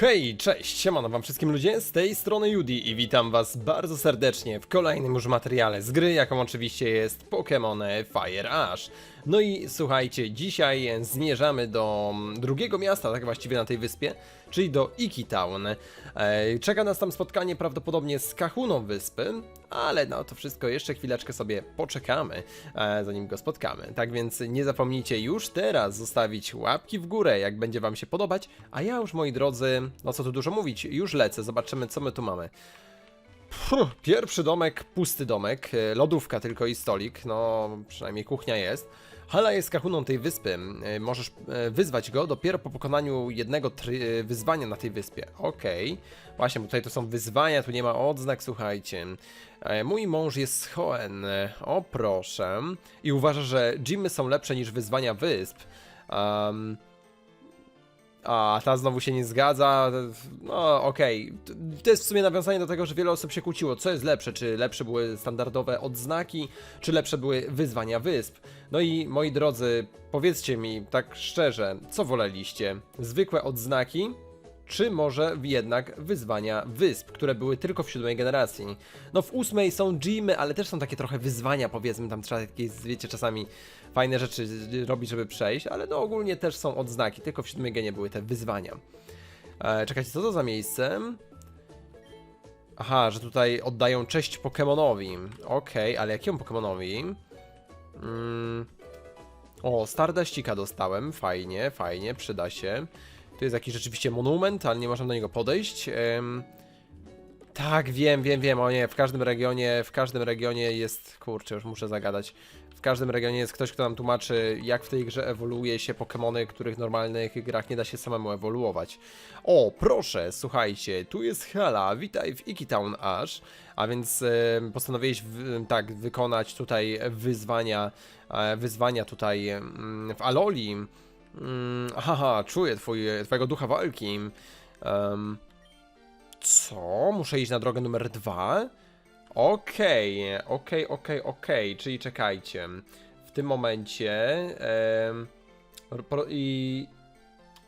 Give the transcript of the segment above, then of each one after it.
Hej, cześć, siemano wam wszystkim ludzie, z tej strony Judy i witam was bardzo serdecznie w kolejnym już materiale z gry, jaką oczywiście jest Pokémon Fire Ash. No i słuchajcie, dzisiaj zmierzamy do drugiego miasta, tak właściwie na tej wyspie, czyli do Iki Town. E, Czeka nas tam spotkanie prawdopodobnie z Kahuną wyspy, ale no to wszystko jeszcze chwileczkę sobie poczekamy, e, zanim go spotkamy. Tak więc nie zapomnijcie już teraz zostawić łapki w górę, jak będzie wam się podobać, a ja już moi drodzy, no co tu dużo mówić, już lecę, zobaczymy co my tu mamy. Pierwszy domek, pusty domek, e, lodówka tylko i stolik, no przynajmniej kuchnia jest. Hala jest kahuną tej wyspy. E, Możesz e, wyzwać go dopiero po pokonaniu jednego e, wyzwania na tej wyspie. Okej. Właśnie, bo tutaj to są wyzwania, tu nie ma odznak, słuchajcie. Mój mąż jest. E, O proszę. I uważa, że gymy są lepsze niż wyzwania wysp. Um, a ta znowu się nie zgadza. No, okej. To- To jest w sumie nawiązanie do tego, że wiele osób się kłóciło. Co jest lepsze? Czy lepsze były standardowe odznaki, czy lepsze były wyzwania wysp? No i moi drodzy, powiedzcie mi tak szczerze, co woleliście? Zwykłe odznaki? Czy może jednak wyzwania wysp, które były tylko w siódmej generacji? No w ósmej są gymy, ale też są takie trochę wyzwania, powiedzmy, tam trzeba jakieś, wiecie, czasami fajne rzeczy robić, żeby przejść, ale no ogólnie też są odznaki, tylko w siódmej genie były te wyzwania. E, czekajcie, co to za miejsce? Aha, że tutaj oddają cześć Pokemonowi. Okej, ale jakiemu Pokemonowi? Mm. O, Stardustika dostałem, fajnie, fajnie, przyda się. Tu jest jakiś rzeczywiście monument, ale nie możemy do niego podejść. Tak, wiem, wiem, wiem, o nie, w każdym regionie, w każdym regionie jest, kurczę, już muszę zagadać. W każdym regionie jest ktoś, kto nam tłumaczy, jak w tej grze ewoluuje się Pokémony, których w normalnych grach nie da się samemu ewoluować. O, proszę, słuchajcie, tu jest Hala, witaj w Iki Town Ash, a więc e, postanowiłeś w, tak wykonać tutaj wyzwania, e, wyzwania tutaj mm, w Aloli. Mm, haha, czuję twój, twojego ducha walki. Em, co? Muszę iść na drogę numer dwa? Okej, okej, okej, okej, czyli czekajcie. W tym momencie. pro- I.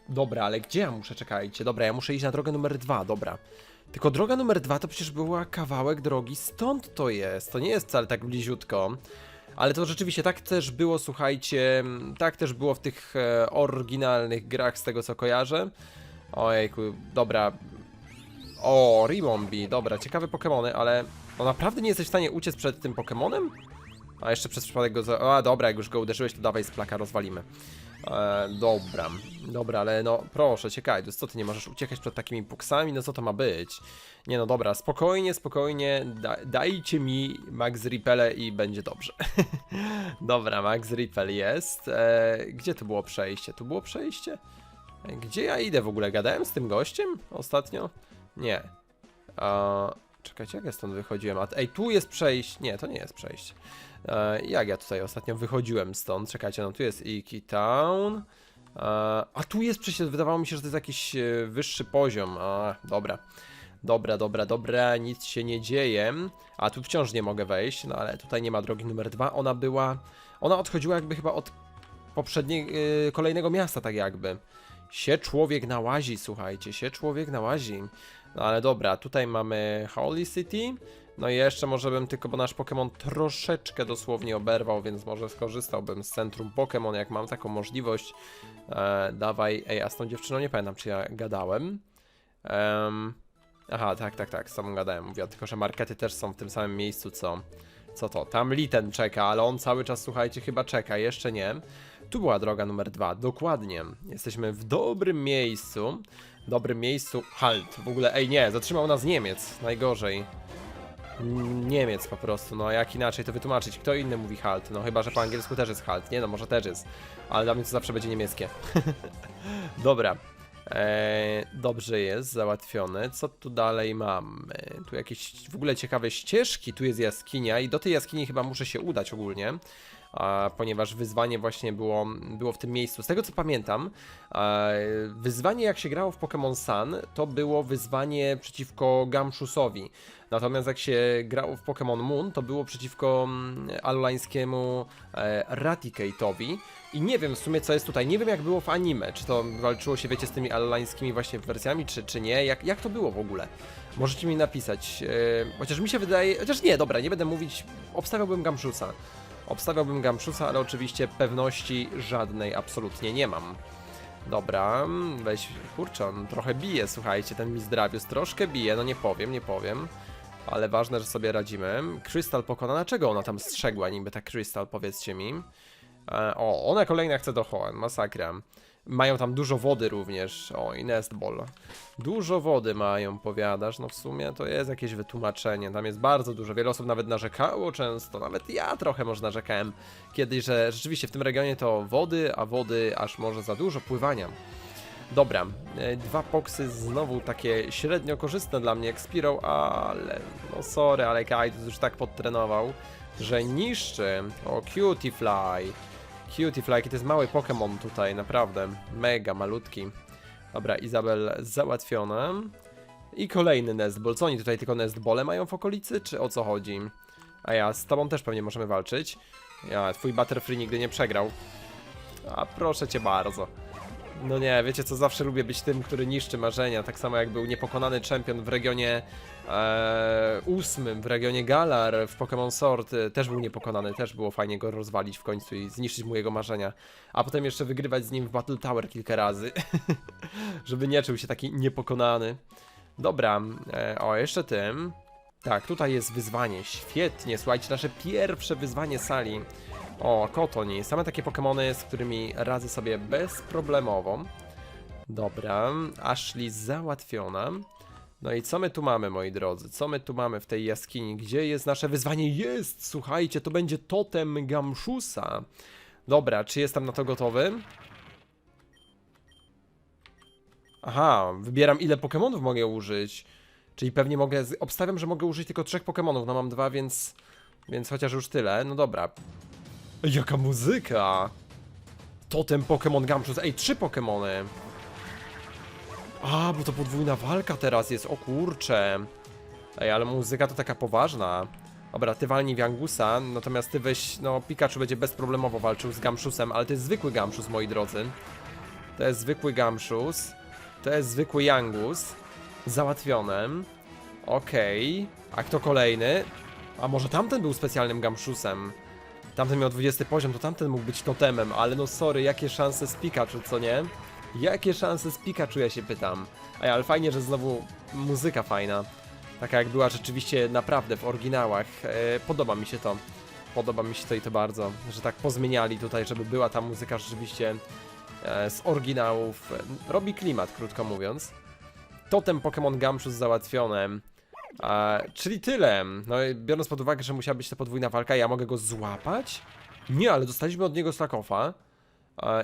Dobra, ale gdzie ja muszę, czekajcie? Dobra, ja muszę iść na drogę numer dwa, dobra. Tylko droga numer dwa to przecież była kawałek drogi, stąd to jest. To nie jest wcale tak bliziutko. Ale to rzeczywiście tak też było, słuchajcie, tak też było w tych e, oryginalnych grach, z tego co kojarzę. Ojejku, dobra. O, Ribombee, dobra, ciekawe Pokemony, ale no naprawdę nie jesteś w stanie uciec przed tym Pokemonem? A jeszcze przez przypadek go. Za... A dobra, jak już go uderzyłeś, to dawaj z plaka rozwalimy. E, dobra, dobra, ale no proszę, ciekaj, co ty nie możesz uciekać przed takimi puksami? No co to ma być? Nie no dobra, spokojnie, spokojnie, da, dajcie mi Max Ripele i będzie dobrze. dobra, Max Ripel jest. E, gdzie tu było przejście? Tu było przejście? E, Gdzie ja idę w ogóle? Gadałem z tym gościem ostatnio? Nie. A, czekajcie, jak ja stąd wychodziłem? A, ej, tu jest przejście. Nie, to nie jest przejście. E, jak ja tutaj ostatnio wychodziłem stąd? Czekajcie, no tu jest Iki Town. E, a tu jest przejście, wydawało mi się, że to jest jakiś e, wyższy poziom. A, dobra. Dobra, dobra, dobra, nic się nie dzieje. A tu wciąż nie mogę wejść, no ale tutaj nie ma drogi numer dwa. Ona była. Ona odchodziła jakby chyba od poprzedniego, kolejnego miasta, tak jakby. Się człowiek nałazi, słuchajcie, się człowiek nałazi. No ale dobra, tutaj mamy Holy City. No i jeszcze może bym tylko, bo nasz Pokémon troszeczkę dosłownie oberwał, więc może skorzystałbym z centrum Pokémon, jak mam taką możliwość. E, dawaj, ej, a z tą dziewczyną nie pamiętam, czy ja gadałem. Em, aha, tak, tak, tak, z tobą gadałem, mówię, tylko że markety też są w tym samym miejscu, co, co to. Tam Liten czeka, ale on cały czas, słuchajcie, chyba czeka, jeszcze nie. Tu była droga numer dwa, dokładnie. Jesteśmy w dobrym miejscu. Dobrym miejscu. Halt. W ogóle, ej, nie, zatrzymał nas Niemiec. Najgorzej. Niemiec po prostu, no jak inaczej to wytłumaczyć? Kto inny mówi halt? No chyba, że po angielsku też jest halt. Nie no, może też jest. Ale dla mnie to zawsze będzie niemieckie. Dobra. Eee, dobrze jest, załatwione. Co tu dalej mamy? Tu jakieś w ogóle ciekawe ścieżki. Tu jest jaskinia i do tej jaskini chyba muszę się udać ogólnie. Ponieważ wyzwanie właśnie było, było w tym miejscu. Z tego co pamiętam, wyzwanie jak się grało w Pokémon Sun, to było wyzwanie przeciwko Gamshusowi. Natomiast jak się grało w Pokémon Moon, to było przeciwko mm, alolańskiemu e, Raticate'owi. I nie wiem w sumie co jest tutaj, nie wiem jak było w anime, czy to walczyło się wiecie z tymi alolańskimi właśnie wersjami, czy, czy nie, jak, jak to było w ogóle? Możecie mi napisać, e, chociaż mi się wydaje, chociaż nie, dobra, nie będę mówić, obstawiałbym Gamshusa. Obstawiałbym Gamshusa, ale oczywiście pewności żadnej absolutnie nie mam. Dobra, weź, kurczę, on trochę bije, słuchajcie, ten Mizdravius troszkę bije, no nie powiem, nie powiem. Ale ważne, że sobie radzimy. Crystal pokonana, czego ona tam strzegła niby, ta Crystal, powiedzcie mi. E, o, ona kolejna chce do Hoenn, masakra. Mają tam dużo wody również, o i Nest Ball. Dużo wody mają, powiadasz, no w sumie to jest jakieś wytłumaczenie, tam jest bardzo dużo, wiele osób nawet narzekało często, nawet ja trochę może narzekałem kiedyś, że rzeczywiście w tym regionie to wody, a wody aż może za dużo pływania. Dobra, e, dwa poksy znowu takie średnio korzystne dla mnie jak Spiro, ale no sorry, ale Kaidus już tak podtrenował, że niszczy. O, Cutifly. Cutifly, jaki to jest mały Pokémon tutaj, naprawdę. Mega malutki. Dobra, Izabel załatwiona. I kolejny Nestball. Co oni tutaj tylko Nestbole mają w okolicy, czy o co chodzi? A ja, z tobą też pewnie możemy walczyć. Ja, twój Butterfree nigdy nie przegrał. A proszę cię bardzo. No nie, wiecie co, zawsze lubię być tym, który niszczy marzenia. Tak samo jak był niepokonany czempion w regionie e, ósmym, w regionie Galar w Pokémon Sword e, też był niepokonany, też było fajnie go rozwalić w końcu i zniszczyć mu jego marzenia. A potem jeszcze wygrywać z nim w Battle Tower kilka razy, żeby nie czuł się taki niepokonany. Dobra, e, o jeszcze tym. Tak, tutaj jest wyzwanie, świetnie, słuchajcie, nasze pierwsze wyzwanie sali. O, Kotoni, same takie Pokémony, z którymi radzę sobie bezproblemowo. Dobra, Ashley załatwiona. No i co my tu mamy, moi drodzy? Co my tu mamy w tej jaskini? Gdzie jest nasze wyzwanie? Jest! Słuchajcie, to będzie totem Gamshusa. Dobra, czy jestem na to gotowy? Aha, wybieram ile Pokémonów mogę użyć. Czyli pewnie mogę, obstawiam, że mogę użyć tylko trzech Pokémonów, no mam dwa, więc, więc chociaż już tyle. No dobra. Jaka muzyka! Totem Pokémon Gamshus, ej, trzy Pokémony! A, bo to podwójna walka teraz jest, o kurcze. Ej, ale muzyka to taka poważna. Dobra, ty walnij Wiangusa, natomiast ty weź, no Pikachu będzie bezproblemowo walczył z Gamshusem, ale to jest zwykły Gamshus, moi drodzy. To jest zwykły Gamshus. To jest zwykły Yangus. Załatwione. Okej. A kto kolejny? A może tamten był specjalnym Gamshusem? Tamten miał 20 poziom, to tamten mógł być totemem, ale no sorry, jakie szanse z Pikachu, co nie? Jakie szanse z Pikachu, ja się pytam. Ej, ale fajnie, że znowu muzyka fajna. Taka jak była rzeczywiście naprawdę w oryginałach. E, podoba mi się to. Podoba mi się to i to bardzo, że tak pozmieniali tutaj, żeby była ta muzyka rzeczywiście e, z oryginałów. Robi klimat, krótko mówiąc. Totem Pokémon Gamshus załatwione. E, czyli tyle. No biorąc pod uwagę, że musiała być ta podwójna walka, ja mogę go złapać? Nie, ale dostaliśmy od niego Slackofa.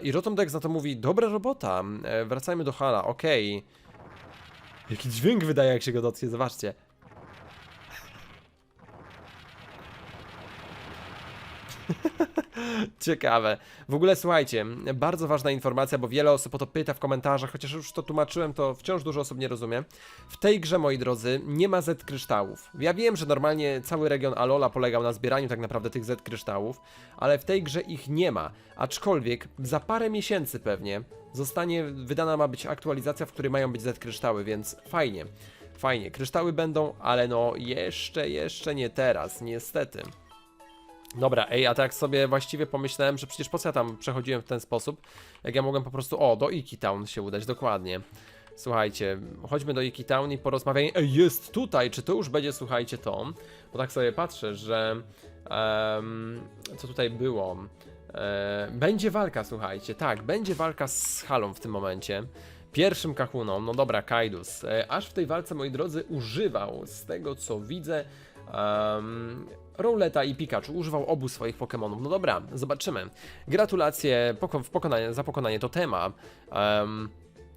I Rotomdex na to mówi, dobra robota, e, wracajmy do hala, okej. Jaki dźwięk wydaje, jak się go dotknie, zobaczcie. Ciekawe. W ogóle słuchajcie, bardzo ważna informacja, bo wiele osób o to pyta w komentarzach, chociaż już to tłumaczyłem, to wciąż dużo osób nie rozumie. W tej grze, moi drodzy, nie ma Z kryształów. Ja wiem, że normalnie cały region Alola polegał na zbieraniu tak naprawdę tych Z kryształów, ale w tej grze ich nie ma. Aczkolwiek za parę miesięcy pewnie zostanie wydana ma być aktualizacja, w której mają być Z kryształy, więc fajnie. Fajnie, kryształy będą, ale no jeszcze, jeszcze nie teraz, niestety. Dobra, ej, a tak sobie właściwie pomyślałem, że przecież po co ja tam przechodziłem w ten sposób, jak ja mogłem po prostu, o, do Iki Town się udać, dokładnie. Słuchajcie, chodźmy do Iki Town i porozmawiajmy, ej, jest tutaj, czy to już będzie, słuchajcie, to? Bo tak sobie patrzę, że, em, co tutaj było? E, będzie walka, słuchajcie, tak, będzie walka z Halą w tym momencie. Pierwszym kahuną, no dobra, Kaidus. E, aż w tej walce, moi drodzy, używał, z tego co widzę, um, i Pikachu używał obu swoich Pokémonów. No dobra, zobaczymy. Gratulacje poko pokonanie, za pokonanie totema. Um,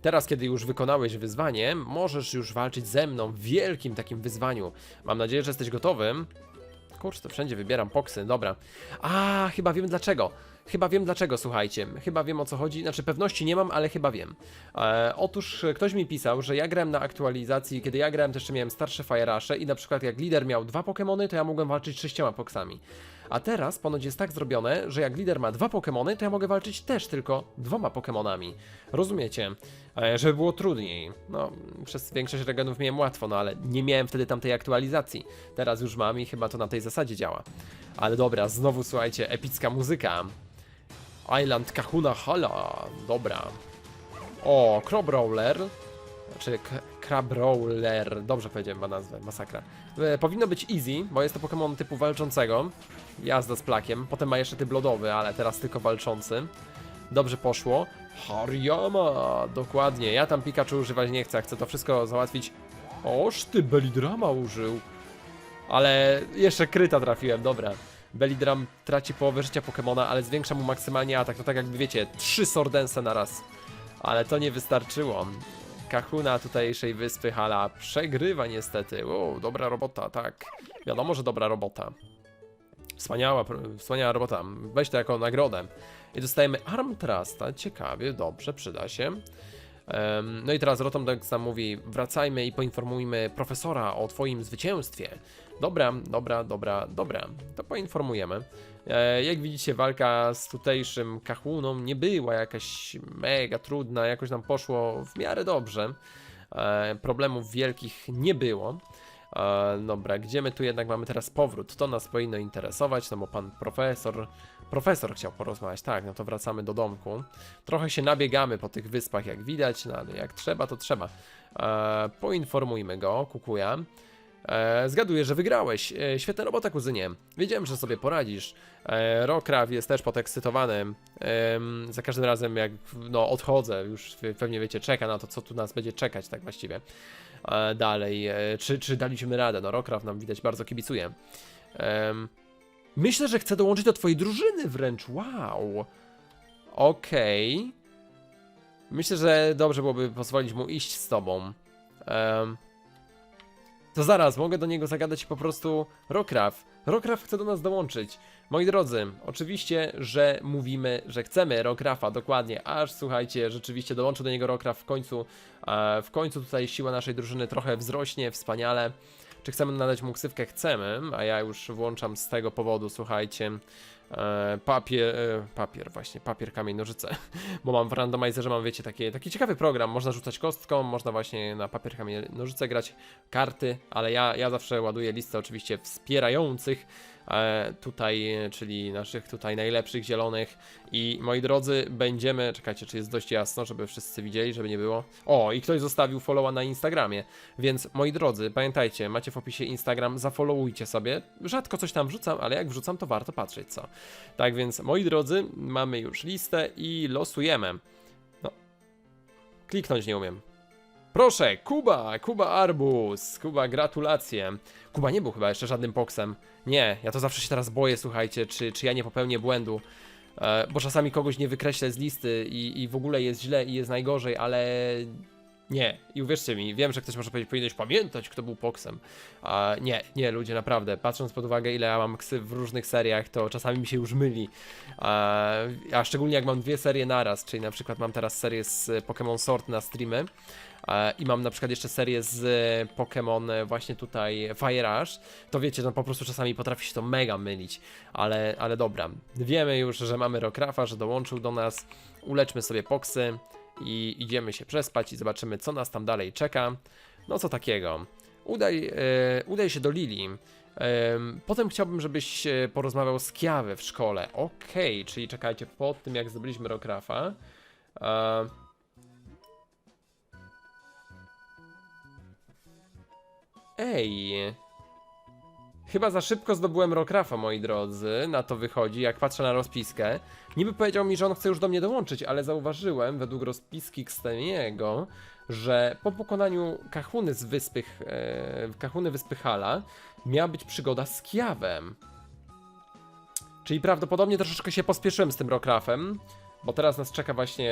teraz, kiedy już wykonałeś wyzwanie, możesz już walczyć ze mną w wielkim takim wyzwaniu. Mam nadzieję, że jesteś gotowy. Kurczę, to wszędzie wybieram poksy, dobra. A, chyba wiem dlaczego. Chyba wiem dlaczego, słuchajcie. Chyba wiem o co chodzi. Znaczy, pewności nie mam, ale chyba wiem. E, otóż e, ktoś mi pisał, że ja grałem na aktualizacji, kiedy ja grałem, też jeszcze miałem starsze Fire Rusze i na przykład jak lider miał dwa Pokémony, to ja mogłem walczyć sześcioma poksami. A teraz ponoć jest tak zrobione, że jak lider ma dwa Pokémony, to ja mogę walczyć też tylko dwoma Pokémonami. Rozumiecie? E, żeby było trudniej. No, przez większość regionów miałem łatwo, no ale nie miałem wtedy tamtej aktualizacji. Teraz już mam i chyba to na tej zasadzie działa. Ale dobra, znowu słuchajcie, epicka muzyka. Island Kahuna Hala. Dobra. O, Crab Roller. Znaczy Crab Roller. Dobrze powiedziałem ma nazwę, masakra. E, powinno być easy, bo jest to Pokémon typu walczącego. Jazda z plakiem. Potem ma jeszcze typ lodowy, ale teraz tylko walczący. Dobrze poszło. Hariyama! Dokładnie. Ja tam Pikachu używać nie chcę. Chcę to wszystko załatwić. Oż ty Belidrama użył. Ale jeszcze kryta trafiłem, dobra. Belidram traci połowę życia Pokemona, ale zwiększa mu maksymalnie atak. To tak jakby wiecie, trzy Sordense na raz. Ale to nie wystarczyło. Kahuna tutejszej wyspy Hala przegrywa niestety. O, dobra robota, tak. Wiadomo, że dobra robota. Wspaniała, wspaniała robota. Weź to jako nagrodę. I dostajemy Arm Trusta. Ciekawie, dobrze, przyda się. No i teraz Rotomdex nam mówi, wracajmy i poinformujmy profesora o twoim zwycięstwie. Dobra, dobra, dobra, dobra, to poinformujemy. E, jak widzicie, walka z tutejszym kachuną nie była jakaś mega trudna, jakoś nam poszło w miarę dobrze. E, problemów wielkich nie było. E, dobra, gdzie my tu jednak mamy teraz powrót? To nas powinno interesować, no bo pan profesor, profesor chciał porozmawiać, tak, no to wracamy do domku. Trochę się nabiegamy po tych wyspach, jak widać, no ale jak trzeba, to trzeba. E, poinformujmy go, kukuja. E, zgaduję, że wygrałeś. E, świetna robota, kuzynie. Wiedziałem, że sobie poradzisz. E, Rokraw jest też podekscytowany. Em, za każdym razem, jak no, odchodzę, już pewnie wiecie, czeka na to, co tu nas będzie czekać, tak właściwie. E, dalej, e, czy, czy daliśmy radę? No, Rokraw nam widać bardzo kibicuje. Em, myślę, że chcę dołączyć do twojej drużyny wręcz. Wow. Okej. Myślę, że dobrze byłoby pozwolić mu iść z tobą. Em, to zaraz, mogę do niego zagadać po prostu Rokraw. Rokraw chce do nas dołączyć. Moi drodzy, oczywiście, że mówimy, że chcemy Rokrafa, dokładnie, aż słuchajcie, rzeczywiście dołączył do niego Rokraf w końcu. E, w końcu tutaj siła naszej drużyny trochę wzrośnie, wspaniale. Czy chcemy nadać mu ksywkę? Chcemy, a ja już włączam z tego powodu, słuchajcie, e, papier, e, papier właśnie, papier, kamień, nożyce, bo mam w randomizerze, mam wiecie, takie, taki ciekawy program, można rzucać kostką, można właśnie na papier, kamień, nożyce grać, karty, ale ja, ja zawsze ładuję listę oczywiście wspierających, tutaj, e, czyli naszych tutaj najlepszych zielonych i moi drodzy, będziemy, czekajcie, czy jest dość jasno, żeby wszyscy widzieli, żeby nie było, o i ktoś zostawił followa na Instagramie, więc moi drodzy, pamiętajcie, macie w opisie Instagram, zafollowujcie sobie, rzadko coś tam wrzucam, ale jak wrzucam, to warto patrzeć co. Tak więc, moi drodzy, mamy już listę i losujemy. No, kliknąć nie umiem. Proszę, Kuba, Kuba Arbus, Kuba, gratulacje. Kuba nie był chyba jeszcze żadnym poksem. Nie, ja to zawsze się teraz boję, słuchajcie, czy, czy ja nie popełnię błędu. E, bo czasami kogoś nie wykreślę z listy i, i w ogóle jest źle i jest najgorzej, ale nie. I uwierzcie mi, wiem, że ktoś może powiedzieć, powinieneś pamiętać, kto był poksem. A nie, nie, ludzie, naprawdę. Patrząc pod uwagę, ile ja mam ksy w różnych seriach, to czasami mi się już myli. A, a szczególnie jak mam dwie serie naraz, czyli na przykład mam teraz serię z Pokémon Sword na streamy. I mam na przykład jeszcze serię z Pokémon e, właśnie tutaj Fire Rush, to wiecie, no po prostu czasami potrafi się to mega mylić, ale, ale dobra, wiemy już, że mamy Rokrafa, że dołączył do nas, uleczmy sobie poksy i idziemy się przespać i zobaczymy, co nas tam dalej czeka. No co takiego. Udaj, e, udaj się do Lili. Em, Potem chciałbym, żebyś e, porozmawiał z Kiawe w szkole. Okej, czyli czekajcie, po tym jak zdobyliśmy Rokrafa. E, Ej. Chyba za szybko zdobyłem Rokrafa, moi drodzy. Na to wychodzi, jak patrzę na rozpiskę. Niby powiedział mi, że on chce już do mnie dołączyć, ale zauważyłem, według rozpiski Ksteniego, że po pokonaniu Kachuny z wyspy, e, wyspy Hala miała być przygoda z Kiawem. Czyli prawdopodobnie troszeczkę się pospieszyłem z tym Rokrafem. Bo teraz nas czeka właśnie,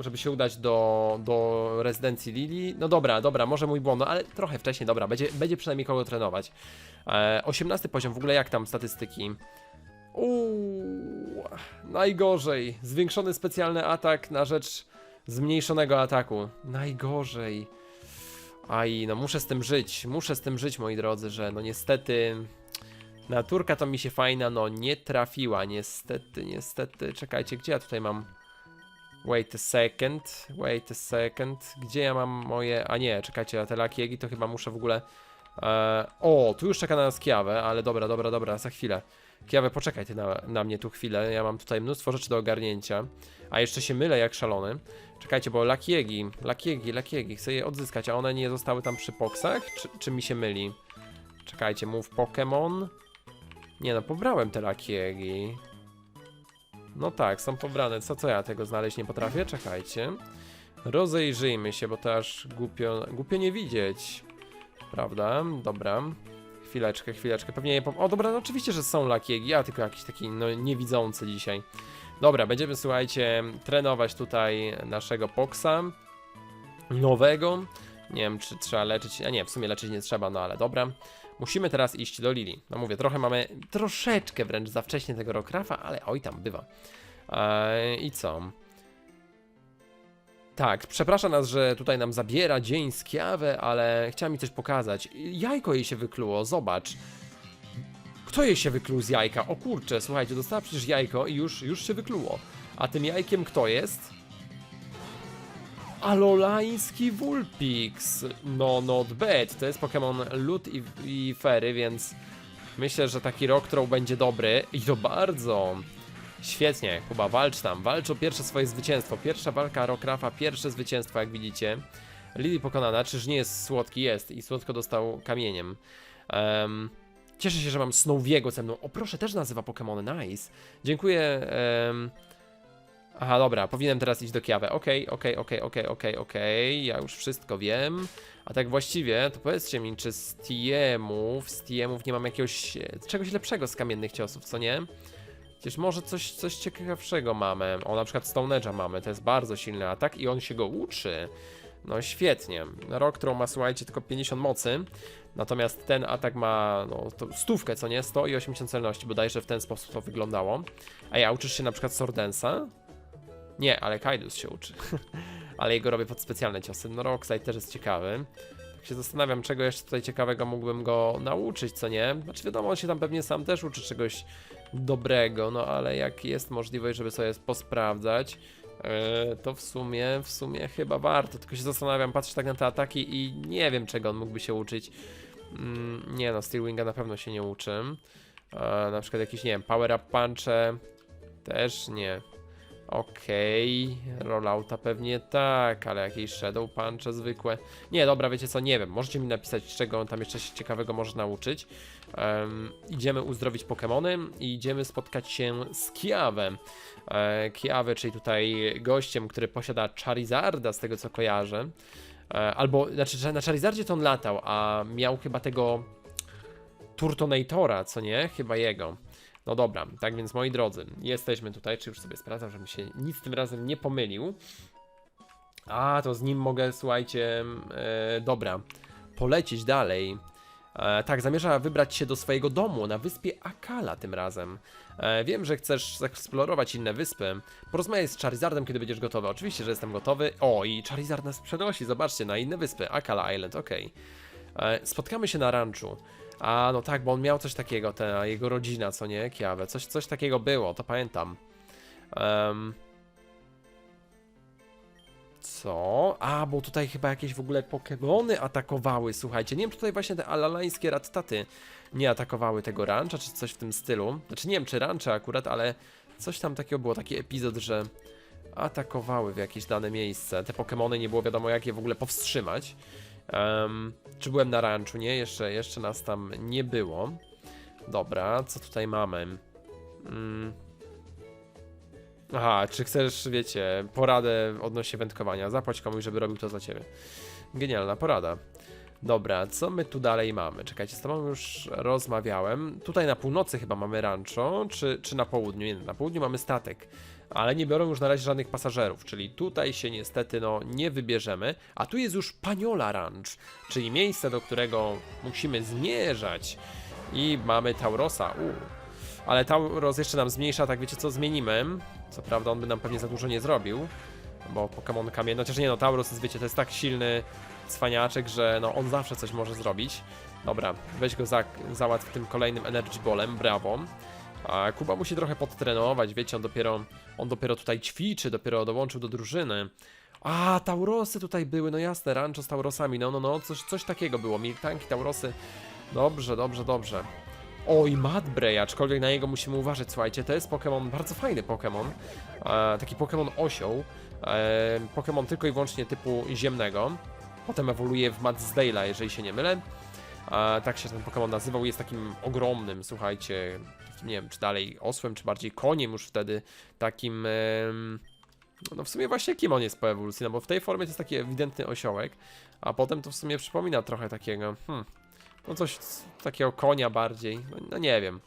żeby się udać do, do rezydencji Lili. No dobra, dobra, może mój błąd, no ale trochę wcześniej, dobra, będzie, będzie przynajmniej kogo trenować. E, 18 poziom, w ogóle jak tam statystyki? Uuu, najgorzej. Zwiększony specjalny atak na rzecz zmniejszonego ataku. Najgorzej. Aj, no muszę z tym żyć, muszę z tym żyć, moi drodzy, że no niestety naturka to mi się fajna, no nie trafiła, niestety, niestety. Czekajcie, gdzie ja tutaj mam? Wait a second, wait a second. Gdzie ja mam moje... A nie, czekajcie, a te lakiegi to chyba muszę w ogóle... E... O, tu już czeka na nas Kiawę, ale dobra, dobra, dobra, za chwilę. Kiawę, poczekaj ty na, na mnie tu chwilę, ja mam tutaj mnóstwo rzeczy do ogarnięcia. A jeszcze się mylę jak szalony. Czekajcie, bo lakiegi, lakiegi, lakiegi, chcę je odzyskać, a one nie zostały tam przy poksach? Czy, czy mi się myli? Czekajcie, mów Pokémon. Nie no, pobrałem te lakiegi. No tak, są pobrane. Co, co ja tego znaleźć nie potrafię? Czekajcie. Rozejrzyjmy się, bo to aż głupio, głupio nie widzieć. Prawda? Dobra. Chwileczkę, chwileczkę. Pewnie je... Po... O, dobra, no oczywiście, że są lakiegi. Ja tylko jakiś taki, no, niewidzący dzisiaj. Dobra, będziemy, słuchajcie, trenować tutaj naszego Poxa. Nowego. Nie wiem, czy trzeba leczyć. A nie, w sumie leczyć nie trzeba, no ale dobra. Musimy teraz iść do Lili. No mówię, trochę mamy, troszeczkę wręcz za wcześnie tego Rokrafa, ale oj tam, bywa. Eee, I co? Tak, przeprasza nas, że tutaj nam zabiera dzień z Kiawę, ale chciała mi coś pokazać. Jajko jej się wykluło, zobacz. Kto jej się wykluł z jajka? O kurczę, słuchajcie, dostała przecież jajko i już, już się wykluło. A tym jajkiem kto jest? Alolański Vulpix. No, not bad. To jest Pokémon Lud i, i Fery, więc myślę, że taki Rockthrow będzie dobry. I to bardzo. Świetnie, Kuba, walcz tam. Walcz o pierwsze swoje zwycięstwo. Pierwsza walka Rockrafa, pierwsze zwycięstwo, jak widzicie. Lily pokonana, czyż nie jest słodki? Jest i słodko dostał kamieniem. Em, cieszę się, że mam Snowiego ze mną. O proszę, też nazywa Pokémony, nice. Dziękuję. em, Aha, dobra, powinienem teraz iść do Kiawę. Okej, okej, okej, okej, okej, okej. Ja już wszystko wiem. A tak właściwie, to powiedzcie mi, czy z TM-ów, z TM-ów nie mam jakiegoś, e, czegoś lepszego z kamiennych ciosów, co nie? Przecież może coś, coś ciekawszego mamy. O, na przykład Stone Edge'a mamy, to jest bardzo silny atak i on się go uczy. No świetnie. Rok, którą ma, słuchajcie, tylko 50 mocy. Natomiast ten atak ma no, stówkę, co nie? 100 i 80 celności, bodajże w ten sposób to wyglądało. A ja uczysz się na przykład Sordensa? Nie, ale Kaidus się uczy. ale jego robię pod specjalne ciosy. No Roxite też jest ciekawy. Tak się zastanawiam, czego jeszcze tutaj ciekawego mógłbym go nauczyć, co nie? Znaczy wiadomo, on się tam pewnie sam też uczy czegoś dobrego, no ale jak jest możliwość, żeby sobie posprawdzać, e, to w sumie, w sumie chyba warto. Tylko się zastanawiam, patrzę tak na te ataki i nie wiem, czego on mógłby się uczyć. Mm, nie no, Steelwinga na pewno się nie uczy. E, na przykład jakieś, nie wiem, power up punche też nie. Okej, rollouta pewnie tak, ale jakieś shadow punche zwykłe. Nie, dobra, wiecie co, nie wiem. Możecie mi napisać, czego on tam jeszcze się ciekawego może nauczyć. Em, idziemy uzdrowić Pokémony i idziemy spotkać się z Kiawem. E, czyli tutaj gościem, który posiada Charizarda, z tego co kojarzę. E, albo, znaczy, na Charizardzie to on latał, a miał chyba tego Turtonatora, co nie? Chyba jego. No dobra, tak więc moi drodzy, jesteśmy tutaj, czy już sobie sprawdzam, żebym się nic tym razem nie pomylił. A, to z nim mogę, słuchajcie, e, dobra, polecieć dalej. E, tak, zamierza wybrać się do swojego domu na wyspie Akala tym razem. E, wiem, że chcesz zaeksplorować inne wyspy. Porozmawiaj z Charizardem, kiedy będziesz gotowy. Oczywiście, że jestem gotowy. O, i Charizard nas przenosi, zobaczcie, na inne wyspy. Akala Island, okej. E, Spotkamy się na ranchu. A, no tak, bo on miał coś takiego, ta jego rodzina, co nie? Kiawę. Coś, coś takiego było, to pamiętam. Em, co? A, bo tutaj chyba jakieś w ogóle Pokemony atakowały, słuchajcie. Nie wiem, czy tutaj właśnie te alalańskie rattaty nie atakowały tego rancha, czy coś w tym stylu. Znaczy, nie wiem, czy rancha akurat, ale coś tam takiego było, taki epizod, że atakowały w jakieś dane miejsce. Te Pokemony nie było wiadomo, jak je w ogóle powstrzymać. Em, czy byłem na ranchu? Nie, jeszcze, jeszcze nas tam nie było. Dobra, co tutaj mamy? Mm. Aha, czy chcesz, wiecie, poradę odnośnie wędkowania? Zapłać komuś, żeby robił to za ciebie. Genialna porada. Dobra, co my tu dalej mamy? Czekajcie, z tobą już rozmawiałem. Tutaj na północy chyba mamy rancho, czy, czy na południu? Nie, na południu mamy statek. Ale nie biorą już na razie żadnych pasażerów, czyli tutaj się niestety no nie wybierzemy, a tu jest już Paniola Ranch, czyli miejsce, do którego musimy zmierzać i mamy Taurosa, u. Ale Tauros jeszcze nam zmniejsza, tak wiecie co, zmienimy, co prawda on by nam pewnie za dużo nie zrobił, bo Pokémon kamienny, chociaż nie no, Tauros jest, wiecie, to jest tak silny cwaniaczek, że no on zawsze coś może zrobić. Dobra, weź go za, załatw tym kolejnym Energy Ballem, brawo. A Kuba musi trochę podtrenować, wiecie, on dopiero, on dopiero tutaj ćwiczy, dopiero dołączył do drużyny. A, Taurosy tutaj były, no jasne, rancho z Taurosami, no, no, no, coś, coś takiego było, Miltanki, Taurosy. Dobrze, dobrze, dobrze. Oj, Madbray, aczkolwiek na niego musimy uważać, słuchajcie, to jest Pokémon, bardzo fajny Pokémon, e, taki Pokémon osioł, e, Pokémon tylko i wyłącznie typu ziemnego, potem ewoluuje w Madsdale'a, jeżeli się nie mylę, a, tak się ten Pokémon nazywał, jest takim ogromnym, słuchajcie, nie wiem, czy dalej osłem, czy bardziej koniem już wtedy, takim, no w sumie właśnie kim on jest po ewolucji, no bo w tej formie to jest taki ewidentny osiołek, a potem to w sumie przypomina trochę takiego, hmm, no coś takiego konia bardziej, no, no nie wiem.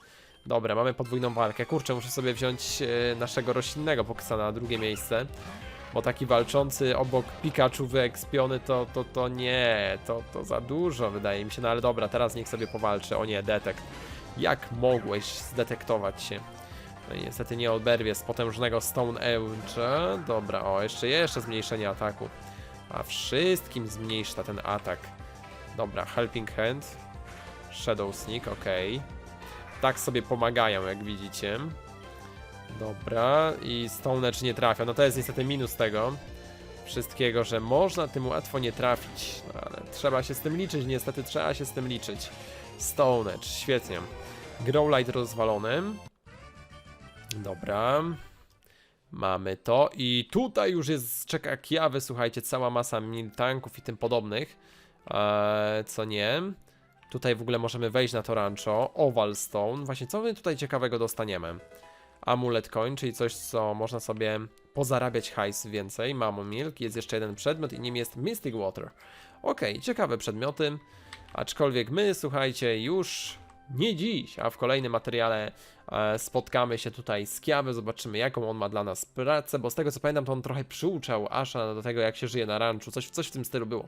Dobra, mamy podwójną walkę. Kurczę, muszę sobie wziąć e, naszego roślinnego Pokesa na drugie miejsce. Bo taki walczący obok Pikachu wyekspiony to, to, to nie, to, to za dużo wydaje mi się. No ale dobra, teraz niech sobie powalczy. O nie, detekt. Jak mogłeś zdetektować się? No niestety nie oberwie z potężnego Stone Edge. Dobra, o, jeszcze, jeszcze zmniejszenie ataku. A wszystkim zmniejsza ten atak. Dobra, Helping Hand. Shadow Sneak, ok. Tak sobie pomagają, jak widzicie. Dobra, i Stone Edge nie trafia. No to jest niestety minus tego wszystkiego, że można tym łatwo nie trafić. No, ale trzeba się z tym liczyć, niestety trzeba się z tym liczyć. Stone Edge, świetnie. Growlite rozwalony. Dobra. Mamy to i tutaj już jest, czeka Kiawy, słuchajcie, cała masa tanków i tym podobnych. Eee, co nie. Tutaj w ogóle możemy wejść na to rancho. Oval Stone. Właśnie co my tutaj ciekawego dostaniemy? Amulet Coin, czyli coś, co można sobie pozarabiać hajs więcej. Mamo Milk, jest jeszcze jeden przedmiot i nim jest Mystic Water. Okej, ciekawe przedmioty. Aczkolwiek my, słuchajcie, już nie dziś, a w kolejnym materiale e, spotkamy się tutaj z Kiawy, zobaczymy jaką on ma dla nas pracę, bo z tego co pamiętam to on trochę przyuczał Asha do tego jak się żyje na ranchu, coś, coś w tym stylu było.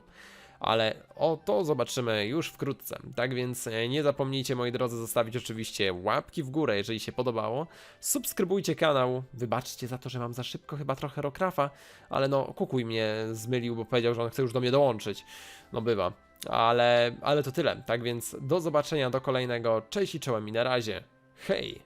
Ale o to zobaczymy już wkrótce. Tak więc e, nie zapomnijcie moi drodzy zostawić oczywiście łapki w górę, jeżeli się podobało. Subskrybujcie kanał. Wybaczcie za to, że mam za szybko chyba trochę Rokrafa, ale no Kukuj mnie zmylił, bo powiedział, że on chce już do mnie dołączyć. No bywa. Ale, ale to tyle. Tak więc do zobaczenia, do kolejnego. Cześć i czołem i na razie. Hej!